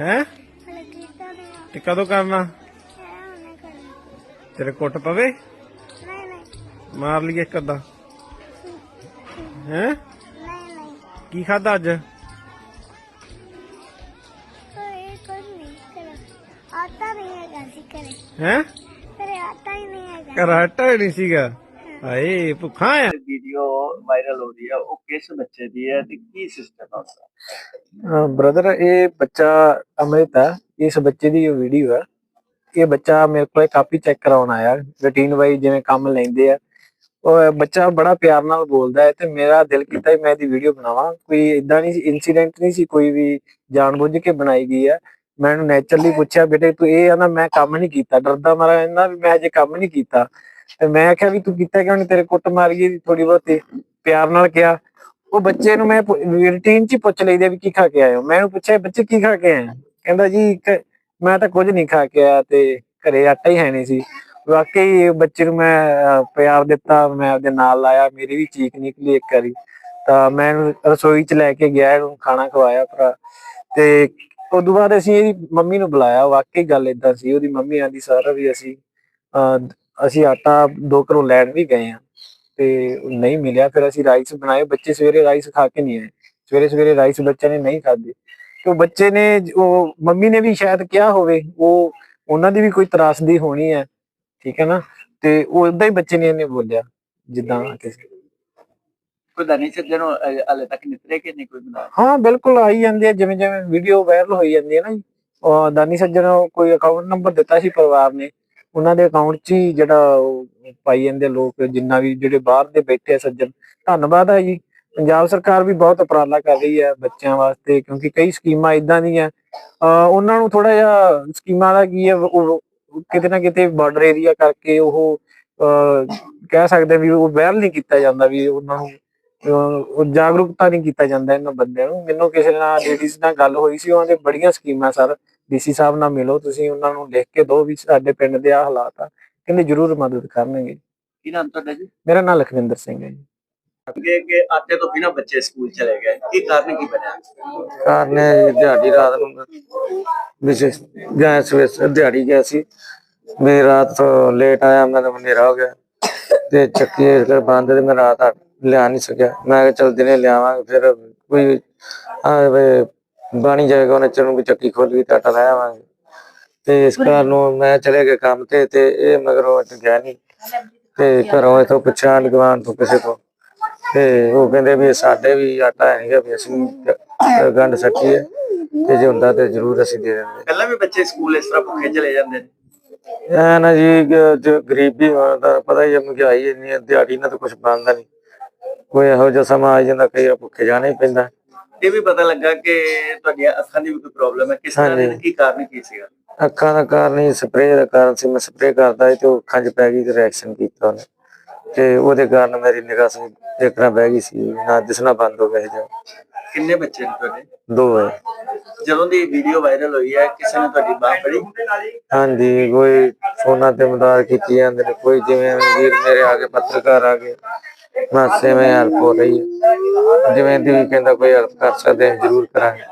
ਹੈ? ਤੇ ਕਦੋਂ ਕਰਨਾ? ਤੇਰੇ ਕੁੱਟ ਪਵੇ? ਨਹੀਂ ਨਹੀਂ। ਮਾਰ ਲਈਏ ਇੱਕ ਅੱਧਾ। ਹੈ? ਕੀ ਖਾਦਾ ਅੱਜ? ਆਟਾ ਨਹੀਂ ਹੈਗਾ ਸੀ ਕਰੇ ਹੈ? ਕਰੇ ਆਟਾ ਹੀ ਨਹੀਂ ਹੈਗਾ। ਕਰਾਟਾ ਹੀ ਨਹੀਂ ਸੀਗਾ? ਹਾਏ ਭੁੱਖਾ ਆ। ਵੀਡੀਓ ਵਾਇਰਲ ਹੋ ਰਹੀ ਹੈ, ਉਹ ਕਿਸ ਬੱਚੇ ਦੀ ਹੈ ਤੇ ਕੀ ਸਿਸਟਮ ਹੈ ਉਸਦਾ? ਬ੍ਰਦਰ ਇਹ ਬੱਚਾ ਅਮ੍ਰਿਤ ਹੈ, ਇਸ ਬੱਚੇ ਦੀ ਇਹ ਵੀਡੀਓ ਹੈ। ਇਹ ਬੱਚਾ ਮੇਰੇ ਕੋਲ ਕਾਪੀ ਚੈੱਕ ਕਰਾਉਣ ਆਇਆ ਰੂਟੀਨ ਵਾਈ ਜਿਵੇਂ ਕੰਮ ਲੈਂਦੇ ਆ। ਉਹ ਬੱਚਾ ਬੜਾ ਪਿਆਰ ਨਾਲ ਬੋਲਦਾ ਹੈ ਤੇ ਮੇਰਾ ਦਿਲ ਕੀਤਾ ਮੈਂ ਇਹਦੀ ਵੀਡੀਓ ਬਣਾਵਾਂ। ਕੋਈ ਇਦਾਂ ਨਹੀਂ ਇਨਸੀਡੈਂਟ ਨਹੀਂ ਸੀ ਕੋਈ ਵੀ ਜਾਣਬੁੱਝ ਕੇ ਬਣਾਈ ਗਈ ਹੈ। ਮੈਂ ਇਹਨੂੰ ਨੇਚਰਲੀ ਪੁੱਛਿਆ, ਬੇਟੇ ਤੂੰ ਇਹ ਆ ਨਾ, ਮੈਂ ਕੰਮ ਨਹੀਂ ਕੀਤਾ। ਡਰਦਾ ਮਾਰਾ ਇਹਨਾਂ ਵੀ ਮੈਂ ਅਜੇ ਕੰਮ ਨਹੀਂ ਕੀਤਾ। ਤੇ ਮੈਂ ਆਖਿਆ ਵੀ ਤੂੰ ਕੀਤਾ ਕਿਉਂ ਨਹੀਂ ਤੇਰੇ ਕੁੱਟ ਮਾਰੀ ਥੋੜੀ ਬਹੁਤੀ ਪਿਆਰ ਨਾਲ ਕਿਹਾ। ਉਹ ਬੱਚੇ ਨੂੰ ਮੈਂ ਰੂਟੀਨ ਚ ਪੁੱਛ ਲਈਦੇ ਵੀ ਕੀ ਖਾ ਕੇ ਆਏ ਹੋ? ਮੈਂ ਉਹਨੂੰ ਪੁੱਛਿਆ, ਬੱਚੇ ਕੀ ਖਾ ਕੇ ਆਏ ਕਹਿੰਦਾ ਜੀ ਮੈਂ ਤਾਂ ਕੁਝ ਨਹੀਂ ਖਾ ਕੇ ਆਇਆ ਤੇ ਘਰੇ ਆਟਾ ਹੀ ਹੈ ਨਹੀਂ ਸੀ। ਵਾਕਈ ਬੱਚੇ ਨੂੰ ਮੈਂ ਪਿਆਰ ਦਿੱਤਾ, ਮੈਂ ਉਹਦੇ ਨਾਲ ਲਾਇਆ, ਮੇਰੀ ਵੀ ਚੀਕ ਨਿਕਲੀ ਇੱਕ ਵਾਰੀ। ਤਾਂ ਮੈਂ ਰਸੋਈ ਚ ਲੈ ਕੇ ਗਿਆ ਇਹਨੂੰ ਖਾਣਾ ਖਵਾਇਆ ਭਰਾ। ਤੇ ਉਦੋਂ ਬਾਅਦ ਅਸੀਂ ਇਹਦੀ ਮੰਮੀ ਨੂੰ ਬੁਲਾਇਆ। ਵਾਕਈ ਗੱਲ ਇਦਾਂ ਸੀ, ਉਹਦੀ ਮੰਮੀ ਆਂਦੀ, ਸਾਰਾ ਵੀ ਅਸੀਂ ਅਸੀਂ ਆਟਾ ਦੋ ਘਰੋਂ ਲੈਣ ਵੀ ਗਏ ਆ ਤੇ ਨਹੀਂ ਮਿਲਿਆ। ਫਿਰ ਅਸੀਂ ਰਾਈਸ ਬਣਾਏ। ਬੱਚੇ ਸਵੇਰੇ ਰਾਈਸ ਖਾ ਕੇ ਨਹੀਂ ਆਏ। ਸਵੇਰੇ ਸਵੇਰੇ ਰਾਈਸ ਬੱਚਿਆਂ ਨੇ ਨਹੀਂ ਖਾਦੇ ਤੇ ਬੱਚੇ ਨੇ ਉਹ ਮੰਮੀ ਨੇ ਵੀ ਸ਼ਾਇਦ ਕਿਹਾ ਹੋਵੇ ਉਹ ਉਹਨਾਂ ਦੀ ਵੀ ਕੋਈ ਤਰਾਸਦੀ ਹੋਣੀ ਹੈ। ਠੀਕ ਹੈ ਨਾ? ਤੇ ਉਹ ਉਦਾਂ ਹੀ ਬੱਚੇ ਨੇ ਇਹਨੇ ਬੋਲਿਆ ਜਿੱਦਾਂ ਕਿਸੇ ਕੋਈ ਦਾਨੀ ਸੱਜਣ ਹਲੇ ਤੱਕ ਨਿਤਰੇ ਕਿ ਨਹੀਂ ਕੋਈ ਬਣਾ ਹਾਂ ਬਿਲਕੁਲ ਆਈ ਜਾਂਦੇ ਆ ਜਿਵੇਂ ਜਿਵੇਂ ਵੀਡੀਓ ਵਾਇਰਲ ਹੋਈ ਜਾਂਦੀ ਹੈ ਨਾ ਜੀ। ਉਹ ਦਾਨੀ ਸੱਜਣ ਕੋਈ ਅਕਾਊਂਟ ਨੰਬਰ ਦਿੱਤਾ ਸੀ ਪਰਿਵਾਰ ਨੇ। ਉਹਨਾਂ ਦੇ ਅਕਾਊਂਟ 'ਚ ਹੀ ਜਿਹੜਾ ਪਾਈ ਜਾਂਦੇ ਲੋਕ, ਜਿੰਨਾ ਵੀ ਜਿਹੜੇ ਬਾਹਰ ਦੇ ਬੈਠੇ ਆ ਸੱਜਣ। ਧੰਨਵਾਦ ਹੈ ਜੀ। ਪੰਜਾਬ ਸਰਕਾਰ ਵੀ ਬਹੁਤ ਉਪਰਾਲਾ ਕਰ ਰਹੀ ਹੈ ਬੱਚਿਆਂ ਵਾਸਤੇ, ਕਿਉਂਕਿ ਕਈ ਸਕੀਮਾਂ ਇਦਾਂ ਦੀਆਂ ਉਹਨਾਂ ਨੂੰ ਥੋੜਾ ਜਿਹਾ ਸਕੀਮਾਂ ਦਾ ਕੀ ਹੈ ਕਿਤੇ ਨਾ ਕਿਤੇ ਬਾਰਡਰ ਏਰੀਆ ਕਰਕੇ ਉਹ, ਅਹ ਕਹਿ ਸਕਦੇ ਵੀ ਉਹ ਵਾਇਰਲ ਨਹੀਂ ਕੀਤਾ ਜਾਂਦਾ ਵੀ ਉਹਨਾਂ ਨੂੰ ਉਹ ਜਾਗਰੂਕਤਾ ਨਹੀਂ ਕੀਤਾ ਜਾਂਦਾ ਇਹਨਾਂ ਬੰਦਿਆਂ ਨੂੰ। ਮੈਨੂੰ ਕਿਸੇ ਨਾਲ ਲੇਡੀਜ਼ ਨਾਲ ਗੱਲ ਹੋਈ ਸੀ, ਉਹਨਾਂ ਦੇ ਬੜੀਆਂ ਸਕੀਮਾਂ ਸਰ। ਡੀਸੀ ਸਾਹਿਬ ਨਾਲ ਮਿਲੋ ਤੁਸੀਂ ਉਹਨਾਂ ਨੂੰ ਲਿਖ ਕੇ ਦਿਓ ਵੀ ਸਾਡੇ ਪਿੰਡ ਦੇ ਆ ਹਾਲਾਤ ਆ। ਕਹਿੰਦੇ ਜ਼ਰੂਰ ਮਦਦ ਕਰਨਗੇ। ਕੀ ਨਾਮ ਤੁਹਾਡਾ ਜੀ? ਮੇਰਾ ਨਾਮ ਲਖਵਿੰਦਰ ਸਿੰਘ ਹੈ ਜੀ। ਅੱਗੇ ਕਿ ਆਟੇ ਤੋਂ ਬਿਨਾਂ ਬੱਚੇ ਸਕੂਲ ਚਲੇ ਗਏ। ਕੀ ਕਾਰਨ ਕੀ ਬਣਿਆ? ਕਾਰਨ ਦਿਹਾੜੀ ਰਾਤ ਨੂੰ ਵਿਸ਼ੇਸ਼ ਗਿਆ ਸਵੇਰ ਦਿਹਾੜੀ ਗਿਆ ਸੀ। ਮੈਂ ਰਾਤ ਤੋਂ ਲੇਟ ਆਇਆ ਮੈਨੂੰ ਹਨੇਰਾ ਹੋ ਗਿਆ। ਤੇ ਚੱਕੀ ਇਸ ਕਰ ਬੰਦ ਤੇ ਮੈਂ ਰਾਤ ਆ- ਲਿਆ ਨਹੀਂ ਸਕਿਆ। ਮੈਂ ਕਿਹਾ ਚਲ ਦਿਨੇ ਲਿਆਵਾਂਗੇ ਫਿਰ ਕੋਈ ਆ ਵੇ ਬਾਣੀ ਜਾਏਗਾ ਉਹਨੇ ਚਨੂੰ ਵੀ ਚੱਕੀ ਖੋਲ ਗਈ ਆਟਾ ਲੈ ਆਵਾਂਗੇ। ਤੇ ਇਸ ਕਾਰਨ ਨੂੰ। ਮੈਂ ਚਲੇ ਗਿਆ ਕੰਮ ਤੇ ਤੇ ਇਹ ਮਗਰੋਂ ਅੱਜ ਗਿਆ ਨਹੀਂ ਤੇ ਘਰੋਂ ਇਥੋਂ ਪੁੱਛਿਆ ਗਵਾਨ ਤੋਂ ਕਿਸੇ ਤੋਂ। ਤੇ ਉਹ ਕਹਿੰਦੇ ਵੀ ਸਾਡੇ ਵੀ ਆਟਾ ਹੈ ਨਹੀਂਗਾ ਵੀ ਅਸੀਂ ਗੰਢ ਸੱਟੀ ਹੈ ਤੇ ਜੇ ਹੁੰਦਾ ਤੇ ਜ਼ਰੂਰ ਅਸੀਂ ਦੇ ਦਿੰਦੇ। ਪਹਿਲਾਂ ਵੀ ਬੱਚੇ ਸਕੂਲ ਇਸ ਤਰ੍ਹਾਂ ਭੁੱਖੇ ਚਲੇ ਜਾਂਦੇ ਨੇ? ਐ ਨਾ ਜੀ ਜੋ ਗਰੀਬੀ ਹੋਣ ਦਾ ਪਤਾ ਹੀ ਹੈ ਮਹਿੰਗਾਈ ਇੰਨੀ ਹੈ ਦਿਹਾੜੀ ਨਾਲ ਤਾਂ ਕੁਝ ਬਣਦਾ ਨਹੀਂ ਕੋਈ ਇਹੋ ਜਿਹਾ ਸਮਾਂ ਆ ਜਾਂਦਾ ਕਈ ਵਾਰ ਭੁੱਖੇ ਜਾਣਾ ਹੀ ਪੈਂਦਾ। ਇਹ ਵੀ ਪਤਾ ਲੱਗਾ ਕਿ ਤੁਹਾਡੀਆਂ ਅੱਖਾਂ ਦੀ ਵੀ ਕੋਈ ਪ੍ਰੋਬਲਮ ਹੈ। ਕਿਸ ਤਰ੍ਹਾਂ ਦੀ। ਕੀ ਕਾਰਨ ਕੀ ਸੀਗਾ? ਅੱਖਾਂ ਦਾ ਕਾਰਨ ਹੀ ਸਪਰੇਅ ਦਾ ਕਾਰਨ ਸੀ। ਮੈਂ ਸਪਰੇਅ ਕਰਦਾ ਸੀ ਤੇ ਉਹ ਅੱਖਾਂ 'ਚ ਪੈ ਗਈ ਤੇ ਰਿਐਕਸ਼ਨ ਕੀਤਾ ਉਹਨੇ। ਤੇ ਉਹਦੇ ਕਾਰਨ ਮੇਰੀ ਨਿਗਾਹ ਸੀ ਦੇਖਣਾ ਬਹਿ ਗਈ ਸੀ। ਨਾ ਦਿਸਣਾ ਬੰਦ ਹੋ ਗਿਆ ਜਾਂ। ਕਿੰਨੇ ਬੱਚੇ ਨੇ ਤੁਹਾਡੇ? ਦੋ ਹੈ। ਜਦੋਂ ਦੀ ਵੀਡੀਓ ਵਾਇਰਲ ਹੋਈ ਹੈ ਕਿਸੇ ਨੇ ਤੁਹਾਡੀ ਬਾਹ ਫੜੀ? ਹਾਂਜੀ ਕੋਈ ਫੋਨਾਂ ਤੇ ਮਦਦ ਕੀਤੀ ਜਾਂਦੇ ਨੇ। ਕੋਈ ਜਿਵੇਂ ਵੀਰ ਮੇਰੇ ਆ ਪੱਤਰਕਾਰ ਆ ਗਏ। ਮਾਸੇ ਮੈਂ ਹੈਲਪ ਹੋ ਰਹੀ ਹੈ। ਜਿਵੇਂ ਦੀ ਵੀ ਕਹਿੰਦਾ ਕੋਈ ਹੈਲਪ ਕਰ ਸਕਦੇ ਹਾਂ ਜ਼ਰੂਰ ਕਰਾਂਗੇ।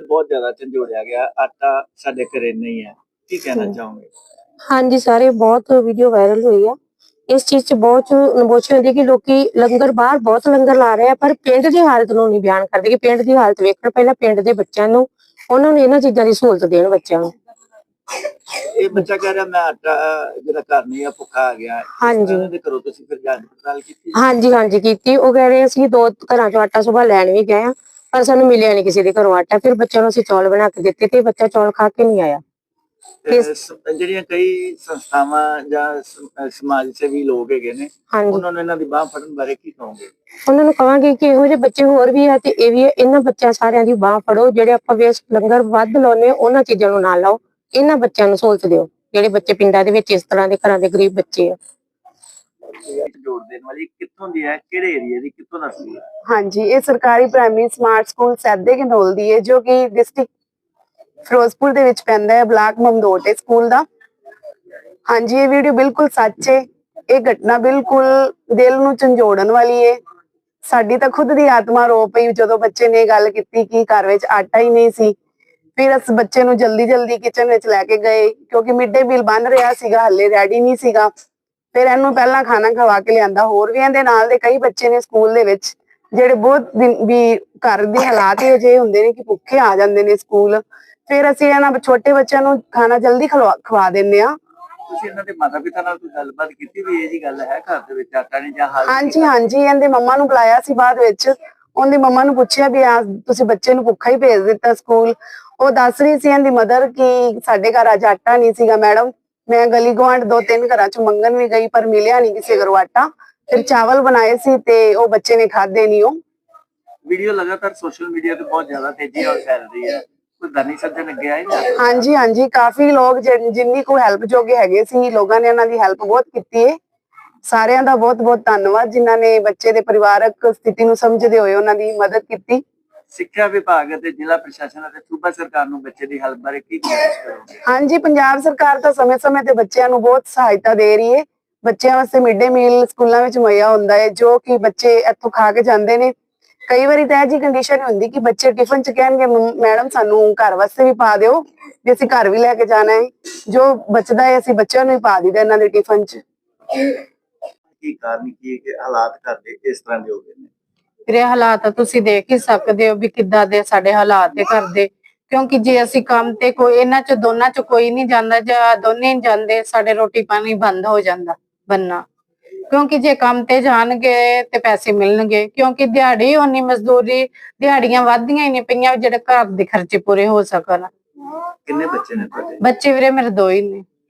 ਬਹੁਤ ਜ਼ਿਆਦਾ ਝੰਜੋੜਿਆ ਗਿਆ। ਆਟਾ ਸਾਡੇ ਘਰੇ ਨਹੀਂ ਹੈ। ਕੀ ਕਹਿਣਾ ਚਾਹੋਗੇ? ਹਾਂਜੀ ਸਾਰੇ ਬਹੁਤ ਵੀਡੀਓ ਵਾਇਰਲ ਹੋਈ ਆ। ਇਸ ਚੀਜ਼ 'ਚ ਬਹੁਤ ਨਬੋਚੀ ਹੁੰਦੀ ਕਿ ਲੋਕੀ ਲੰਗਰ ਬਾਹਰ ਬਹੁਤ ਲੰਗਰ ਲਾ ਰਹੇ ਆ ਪਰ ਪਿੰਡ ਦੀ ਹਾਲਤ ਨੂੰ ਨਹੀਂ ਬਿਆਨ ਕਰਦੇ ਕਿ ਪਿੰਡ ਦੀ ਹਾਲਤ ਵੇਖਣ ਪਹਿਲਾਂ ਪਿੰਡ ਦੇ ਬੱਚਿਆਂ ਨੂੰ ਉਹਨਾਂ ਨੂੰ ਇਹਨਾਂ ਚੀਜ਼ਾਂ ਦੀ ਸਹੂਲਤ ਦੇਣ ਬੱਚਿਆਂ ਨੂੰ। ਇਹ ਬੱਚਾ ਕਹਿ ਰਿਹਾ ਮੈਂ ਆਟਾ ਜਿਹੜਾ ਘਰ ਨਹੀਂ ਆ ਭੁੱਖਾ ਆ ਗਿਆ। ਹਾਂਜੀ। ਇਹਨਾਂ ਦੇ ਘਰੋਂ ਤੁਸੀਂ ਫਿਰ ਜਾਂਚ ਪੜਤਾਲ ਕੀਤੀ? ਹਾਂਜੀ ਹਾਂਜੀ ਕੀਤੀ। ਉਹ ਕਹਿ ਰਹੇ ਅਸੀਂ ਦੋ ਘਰਾਂ ਚੋਂ ਆਟਾ ਸੁਬਾ ਲੈਣ ਵੀ ਗਏ ਆ ਪਰ ਸਾਨੂੰ ਮਿਲਿਆ ਨਹੀਂ ਕਿਸੇ ਦੇ ਘਰੋਂ ਆਟਾ। ਫਿਰ ਬੱਚਿਆਂ ਨੂੰ ਅਸੀਂ ਚੌਲ ਬਣਾ ਕੇ ਦਿੱਤੇ ਤੇ ਬੱਚਾ ਚੌਲ ਖਾ ਕੇ ਨਹੀਂ ਆਇਆ। ਤੇ ਇਸ- ਸ- ਜਿਹੜੀਆਂ ਕਈ ਸੰਸਥਾਵਾਂ ਜਾਂ ਸ- ਅਹ ਸਮਾਜ ਸੇਵੀ ਲੋਕ ਹੈਗੇ ਨੇ ਹਾਂਜੀ। ਉਹਨਾਂ ਨੂੰ ਇਹਨਾਂ ਦੀ ਬਾਹ ਫੜਨ ਬਾਰੇ ਕੀ ਕਹੋਗੇ? ਉਹਨਾਂ ਨੂੰ ਕਹਾਂਗੇ ਕਿ ਇਹੋ ਜਿਹੇ ਬੱਚੇ ਹੋਰ ਵੀ ਆ ਤੇ ਇਹ ਵੀ ਆ। ਇਹਨਾਂ ਬੱਚਿਆਂ ਸਾਰਿਆਂ ਦੀ ਬਾਹ ਫੜੋ ਜਿਹੜੇ ਆਪਾਂ ਵੇਸਟ ਲੰਗਰ ਵੱਧ ਲਾਉਨੇ ਉਹਨਾਂ ਚੀਜ਼ਾਂ ਨੂੰ ਨਾ ਲਾਓ। ਇਹਨਾਂ ਬੱਚਿਆਂ ਨੂੰ ਸਹੂਲਤ ਦਿਓ, ਜਿਹੜੇ ਬੱਚੇ ਪਿੰਡਾਂ ਦੇ ਵਿੱਚ ਇਸ ਤਰ੍ਹਾਂ ਦੇ ਘਰਾਂ ਦੇ ਗਰੀਬ ਬੱਚੇ ਆ। ਜੋੜ ਦੇਣ ਵਾਲੀ ਕਿੱਥੋਂ ਦੀ ਹੈ ਕਿਹੜੇ ਏਰੀਆ ਦੀ ਕਿੱਥੋਂ ਦੱਸਦੀ ਹੈ ਹਾਂਜੀ, ਇਹ ਸਰਕਾਰੀ primary smart school Saide Gandol ਦੀ ਹੈ, ਜੋ ਕਿ ਡਿਸਟ੍ਰਿਕਟ ਫਿਰੋਜ਼ਪੁਰ ਦੇ ਵਿੱਚ ਪੈਂਦਾ ਹੈ, ਬਲਾਕ ਮਮਦੋਟ ਹੈ ਸਕੂਲ ਦਾ। ਹਾਂਜੀ, ਇਹ ਵੀਡੀਓ ਬਿਲਕੁਲ ਸੱਚ ਹੈ। ਇਹ ਘਟਨਾ ਬਿਲਕੁਲ ਦਿਲ ਨੂੰ ਝੰਜੋੜਨ ਵਾਲੀ ਹੈ। ਸਾਡੀ ਤਾਂ ਖੁਦ ਦੀ ਆਤਮਾ ਰੋ ਪਈ ਜਦੋਂ ਬੱਚੇ ਨੇ ਗੱਲ ਕੀਤੀ ਕਿ ਘਰ ਵਿੱਚ ਆਟਾ ਹੀ ਨਹੀਂ ਸੀ। ਫਿਰ ਉਸ ਬੱਚੇ ਨੂੰ ਜਲਦੀ ਜਲਦੀ ਕਿਚਨ ਵਿੱਚ ਲੈ ਕੇ ਗਏ ਕਿਉਂਕਿ ਮਿਡ ਮੀਲ ਬਣ ਰਿਹਾ ਸੀਗਾ ਹੱਲੇ ਰੈਡੀ ਨਹੀਂ ਸੀਗਾ। ਫਿਰ ਇਹਨੂੰ ਪਹਿਲਾਂ ਖਾਣਾ ਖਵਾ ਕੇ ਲਿਆਂਦਾ ਹੋਰ ਵੀ ਇਹਦੇ ਨਾਲ ਦੇ ਕਈ ਬੱਚੇ ਨੇ ਸਕੂਲ ਦੇ ਵਿੱਚ ਜਿਹੜੇ ਬਹੁਤ ਦਿਨ ਵੀ ਘਰ ਦੇ ਹਾਲਾਤ ਹੀ ਅਜੇ ਹੁੰਦੇ ਨੇ ਕਿ ਭੁੱਖੇ ਆ ਜਾਂਦੇ ਨੇ ਸਕੂਲ ਫਿਰ ਅਸੀਂ ਇਹਨਾਂ ਛੋਟੇ ਬੱਚਿਆਂ ਨੂੰ ਖਾਣਾ ਜਲਦੀ ਖਵਾ ਦਿੰਦੇ ਆ ਤੁਸੀਂ ਇਹਨਾਂ ਦੇ ਮਾਤਾ ਪਿਤਾ ਨਾਲ ਕੋਈ ਗੱਲਬਾਤ ਕੀਤੀ ਵੀ ਇਹ ਜੀ ਗੱਲ ਹੈ ਘਰ ਦੇ ਵਿੱਚ ਆਟਾ ਨਹੀਂ ਜਾਂ ਹਾਲ ਹਾਂਜੀ ਹਾਂਜੀ ਇਹਦੇ ਮੰਮਾ ਨੂੰ ਬੁਲਾਇਆ ਸੀ ਬਾਅਦ ਵਿੱਚ। ਉਹਦੀ ਮੰਮਾ ਨੂੰ ਪੁੱਛਿਆ ਵੀ ਆ ਤੁਸੀਂ ਬੱਚੇ ਨੂੰ ਭੁੱਖਾ ਹੀ ਭੇਜ ਦਿੱਤਾ ਸਕੂਲ ਉਹ ਦੱਸ ਰਹੀ ਸੀ ਇਹਦੀ ਮਦਰ ਕਿ ਸਾਡੇ ਘਰ ਅੱਜ ਆਟਾ ਨਹੀਂ ਸੀਗਾ ਮੈਡਮ ਮੈਂ ਗਲੀ ਗੁਆਂਢ ਦੋ ਤਿੰਨ ਘਰਾਂ ਚ ਮੰਗਣ ਵੀ ਗਈ ਪਰ ਮਿਲਿਆ ਨਹੀਂ ਕਿਸੇ ਘਰੋਂ ਆਟਾ। ਫਿਰ ਚਾਵਲ ਬਣਾਏ ਸੀ ਤੇ ਉਹ ਬੱਚੇ ਨੇ ਖਾਦੇ ਨਹੀਂ ਉਹ। ਵੀਡੀਓ ਲਗਾਤਾਰ ਸੋਸ਼ਲ ਮੀਡੀਆ ਤੇ ਬਹੁਤ ਜ਼ਿਆਦਾ ਤੇਜ਼ੀ ਨਾਲ ਫੈਲ ਰਹੀ ਹੈ। ਕੋਈ ਦਾਨੀ ਸੱਜਣ ਅੱਗੇ ਆਏ ਨਾ ਹਾਂਜੀ ਹਾਂਜੀ ਕਾਫੀ ਲੋਕ ਜਿਨ- ਕੋ ਹੈਲਪ ਜੋਗੇ ਹੈਗੇ ਸੀ ਲੋਕਾਂ ਨੇ ਇਹਨਾਂ ਦੀ ਹੈਲਪ ਬਹੁਤ ਕੀਤੀ ਹੈ ਸਾਰਿਆਂ ਦਾ ਬਹੁਤ ਬਹੁਤ ਧੰਨਵਾਦ ਜਿਨ੍ਹਾਂ ਨੇ ਬੱਚੇ ਦੇ ਪਰਿਵਾਰਕ ਸਥਿਤੀ ਨੂੰ ਸਮਝਦੇ ਹੋਏ ਉਹਨਾਂ ਦੀ ਮਦਦ ਕੀਤੀ। ਸਿੱਖਿਆ ਵਿਭਾਗ ਅਤੇ ਜ਼ਿਲ੍ਹਾ ਪ੍ਰਸ਼ਾਸਨ ਅਤੇ ਸੂਬਾ ਸਰਕਾਰ ਨੂੰ ਬੱਚੇ ਦੀ ਹੈਲਪ ਬਾਰੇ ਕੀ ਕੋਸ਼ਿਸ਼ ਕਰੋਗੇ? ਹਾਂਜੀ ਪੰਜਾਬ ਸਰਕਾਰ ਤਾਂ ਸਮੇਂ-ਸਮੇਂ ਤੇ ਬੱਚਿਆਂ ਨੂੰ ਬਹੁਤ ਸਹਾਇਤਾ ਦੇ ਰਹੀ ਹੈ। ਬੱਚਿਆਂ ਵਾਸਤੇ ਮਿਡ ਡੇ ਮੀਲ ਸਕੂਲਾਂ ਵਿੱਚ ਮੁਹੱਈਆ ਹੁੰਦਾ ਹੈ ਜੋ ਕਿ ਬੱਚੇ ਇੱਥੋਂ ਖਾ ਕੇ ਜਾਂਦੇ ਨੇ। ਕਈ ਵਾਰੀ ਤਾਂ ਇਹ ਜੀ ਕੰਡੀਸ਼ਨ ਹੁੰਦੀ ਕਿ ਬੱਚੇ ਟਿਫਨ ਚ ਕਹਿਣਗੇ "ਮੰਮ- ਮੈਡਮ ਸਾਨੂੰ ਘਰ ਵਾਸਤੇ ਵੀ ਪਾ ਦਿਓ ਵੀ ਅਸੀਂ ਘਰ ਵੀ ਲੈ ਕੇ ਜਾਣਾ ਹੈ। ਜੋ ਬਚਦਾ ਹੈ ਅਸੀਂ ਬੱਚਿਆਂ ਨੂੰ ਹੀ ਪਾ ਦਿੰਦੇ ਇਹਨਾਂ ਦੇ ਟਿਫਨ ਚ। ਕੀ ਕਾਰਨ ਕੀ ਹੈ ਕਿ ਹਾਲਾਤ ਘਰ ਦੇ ਇਸ ਤਰ੍ਹਾਂ ਦੇ ਹੋ ਗਏ ਨੇ? ਵੀਰੇ ਹਾਲਾਤ ਤੁਸੀਂ ਦੇਖ ਹੀ ਸਕਦੇ ਹੋ ਵੀ ਕਿੱਦਾਂ ਦੇ ਸਾਡੇ ਹਾਲਾਤ ਦੇ ਘਰ ਦੇ ਕਿਉਂਕਿ ਜੇ ਅਸੀਂ ਕੰਮ ਤੇ ਕੋਈ ਇਹਨਾਂ ਚ ਦੋਨਾਂ ਚ ਕੋਈ ਨਹੀਂ ਜਾਂਦਾ ਜਾਂ ਦੋਨੇ ਨਹੀਂ ਜਾਂਦੇ ਸਾਡੇ ਰੋਟੀ ਪਾਣੀ ਬੰਦ ਹੋ ਜਾਂਦਾ ਬੰਨਾ। ਕਿਉਂਕਿ ਜੇ ਕੰਮ ਤੇ ਜਾਣਗੇ ਤੇ ਪੈਸੇ ਮਿਲਣਗੇ। ਕਿਉਂਕਿ ਦਿਹਾੜੀ ਹੋਣੀ ਮਜ਼ਦੂਰੀ ਦਿਹਾੜੀਆਂ ਵੱਧਦੀਆਂ ਹੀ ਨਹੀਂ ਪਈਆਂ ਜਿਹੜੇ ਘਰ ਦੇ ਖਰਚੇ ਪੂਰੇ ਹੋ ਸਕਣ। ਕਿੰਨੇ ਬੱਚੇ ਨੇ ਤੁਹਾਡੇ? ਬੱਚੇ ਵੀਰੇ ਮੇਰੇ ਦੋ ਹੀ ਨੇ।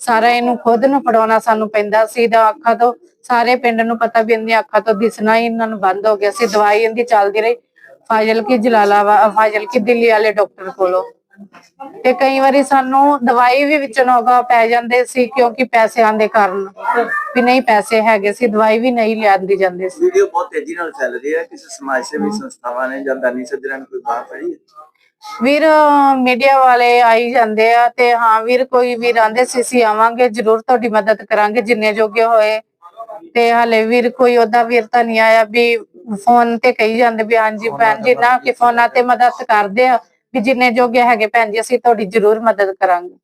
ਸਾਰਾ ਇਹਨੂੰ ਖੁਦ ਨੂੰ ਫੜਾਉਣਾ ਸਾਨੂੰ ਪੈਂਦਾ ਸੀ ਦਾ ਅੱਖਾਂ ਤੋਂ ਸਾਰੇ ਪਿੰਡ ਨੂੰ ਪਤਾ ਵੀ ਇਹਦੀਆਂ ਅੱਖਾਂ ਤੋਂ ਦਿਸਣਾ ਹੀ ਇਹਨਾਂ ਨੂੰ ਬੰਦ ਹੋ ਗਿਆ ਸੀ, ਦਵਾਈ ਇਹਦੀ ਚੱਲਦੀ ਰਹੀ। ਫਾਜ਼ਲ ਕੀ ਜਲਾਲਾਬਾਦ ਫਾਜ਼ਲ ਕੀ ਦਿੱਲੀ ਵਾਲੇ ਡਾਕਟਰ ਕੋਲੋਂ। ਤੇ ਕਈ ਵਾਰੀ ਸਾਨੂੰ ਦਵਾਈ ਵੀ ਵਿੱਚ ਨੋਗਾ ਪੈ ਜਾਂਦੇ ਸੀ, ਕਿਉਂਕਿ ਪੈਸਿਆਂ ਦੇ ਕਾਰਨ ਵੀ ਨਹੀਂ ਪੈਸੇ ਹੈਗੇ ਸੀ, ਦਵਾਈ ਵੀ ਨਹੀਂ ਲਿਆਂਦੀ ਜਾਂਦੇ ਸੀ। ਵੀਡੀਓ ਬਹੁਤ ਤੇਜ਼ੀ ਨਾਲ ਫੈਲ ਰਹੀ ਹੈ, ਕਿਸੇ ਸਮਾਜ ਸੇਵੀ ਸੰਸਥਾਵਾਂ ਨੇ ਜਾਂ ਦਾਨੀ ਸੱਜਣਾਂ ਨੇ ਕੋਈ ਬਾਤ ਫੜੀ ਹੈ? ਵੀਰ ਮੀਡੀਆ ਵਾਲੇ ਆਈ ਜਾਂਦੇ ਆ ਤੇ ਹਾਂ ਵੀਰ ਕੋਈ ਵੀਰ ਆਂਦੇ ਸੀ ਅਸੀਂ ਆਵਾਂਗੇ ਜਰੂਰ ਤੁਹਾਡੀ ਮਦਦ ਕਰਾਂਗੇ ਜਿੰਨੇ ਜੋਗੇ ਹੋਏ। ਤੇ ਹਲੇ ਵੀਰ ਕੋਈ ਉਹਦਾ ਵੀਰ ਤਾਂ ਨਹੀਂ ਆਇਆ ਵੀ ਫੋਨ ਤੇ ਕਹੀ ਜਾਂਦੇ ਵੀ ਹਾਂਜੀ ਭੈਣ ਜੀ ਨਾ ਕਿ ਫੋਨਾਂ ਤੇ ਮਦਦ ਕਰਦੇ ਆ ਵੀ ਜਿੰਨੇ ਜੋਗੇ ਹੈਗੇ ਭੈਣ ਜੀ ਅਸੀਂ ਤੁਹਾਡੀ ਜਰੂਰ ਮਦਦ ਕਰਾਂਗੇ।